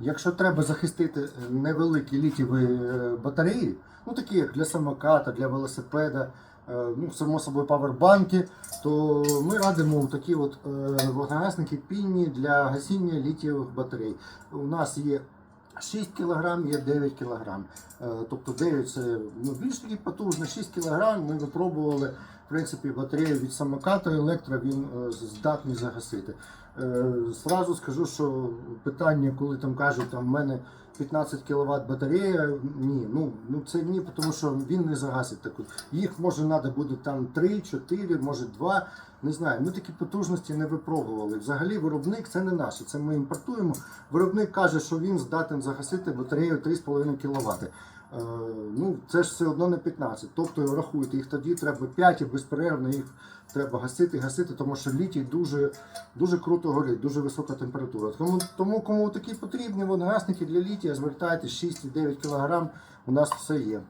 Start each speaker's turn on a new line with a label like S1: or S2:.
S1: Якщо треба захистити невеликі літіві е, батареї, ну такі як для самоката, для велосипеда, е, ну само собою павербанки, то ми радимо такі от е, вогнегасники пінні для гасіння літієвих батарей. У нас є 6 кг, є 9 кг. Е, Тобто 9 це ну, більш таки потужно, 6 кг ми випробували в принципі батарею від самоката електро, він е, здатний загасити. Е, Зразу скажу, що питання, коли там кажуть, там в мене 15 кВт батарея, ні, ну, ну це ні, тому що він не загасить таку. Їх може треба буде там 3, 4, може 2, не знаю. Ми такі потужності не випробували. Взагалі виробник це не наше, це ми імпортуємо. Виробник каже, що він здатен загасити батарею 3,5 кВт. Е, ну, це ж все одно не 15. Тобто рахуйте, їх тоді треба 5 і безперервно їх треба гасити, гасити, тому що літій дуже, дуже круто горить, дуже висока температура. Тому, тому кому такі потрібні вони гасники для літія, звертайтесь 6,9 кг, у нас все є.